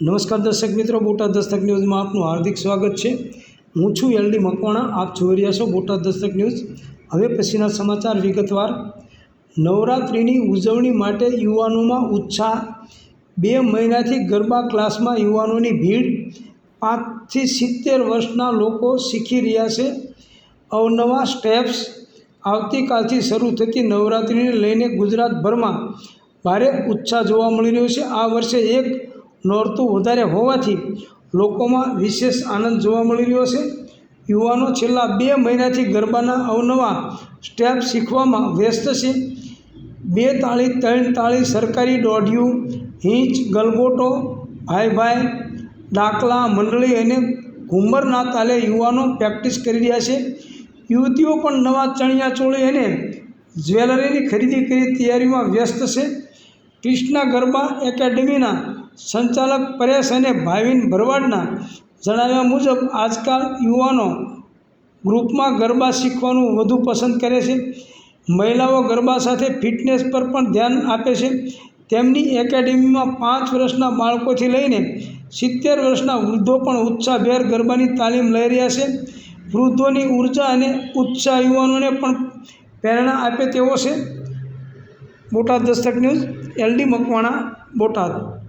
નમસ્કાર દર્શક મિત્રો, બોટાદ દસ્તક ન્યૂઝમાં આપનું હાર્દિક સ્વાગત છે. હું છું એલડી મકવાણા, આપ જોઈ રહ્યા છો બોટાદ દસ્તક ન્યૂઝ. હવે પછીના સમાચાર વિગતવાર. નવરાત્રિની ઉજવણી માટે યુવાનોમાં ઉત્સાહ. બે મહિનાથી ગરબા ક્લાસમાં યુવાનોની ભીડ. પાંચથી સિત્તેર વર્ષના લોકો શીખી રહ્યા છે અવનવા સ્ટેપ્સ. આવતીકાલથી શરૂ થતી નવરાત્રિને લઈને ગુજરાતભરમાં ભારે ઉત્સાહ જોવા મળી રહ્યો છે. આ વર્ષે એક નોરતું વધારે હોવાથી લોકોમાં વિશેષ આનંદ જોવા મળી રહ્યો છે. યુવાનો છેલ્લા બે મહિનાથી ગરબાના અવનવા સ્ટેપ શીખવામાં વ્યસ્ત છે. બે તાળી, ત્રણ તાળી, સરકારી દોઢિયું, હિંચ, ગલગોટો, ભાઈ ભાઈ, ડાકલા, મંડળી અને ઘુમરના તાલે યુવાનો પ્રેક્ટિસ કરી રહ્યા છે. યુવતીઓ પણ નવા ચણિયા ચોળી અને જ્વેલરીની ખરીદી કરી તૈયારીમાં વ્યસ્ત છે. કૃષ્ણા ગરબા એકેડેમીના સંચાલક પરેશ અને ભાવિન ભરવાડના જણાવ્યા મુજબ આજકાલ યુવાનો ગ્રુપમાં ગરબા શીખવાનું વધુ પસંદ કરે છે. મહિલાઓ ગરબા સાથે ફિટનેસ પર પણ ધ્યાન આપે છે. તેમની એકેડેમીમાં પાંચ વર્ષના બાળકોથી લઈને સિત્તેર વર્ષના વૃદ્ધો પણ ઉત્સાહભેર ગરબાની તાલીમ લઈ રહ્યા છે. વૃદ્ધોની ઊર્જા અને ઉત્સાહ યુવાનોને પણ પ્રેરણા આપે તેવો છે. Botad Dastak news, LD Makwana, Botad.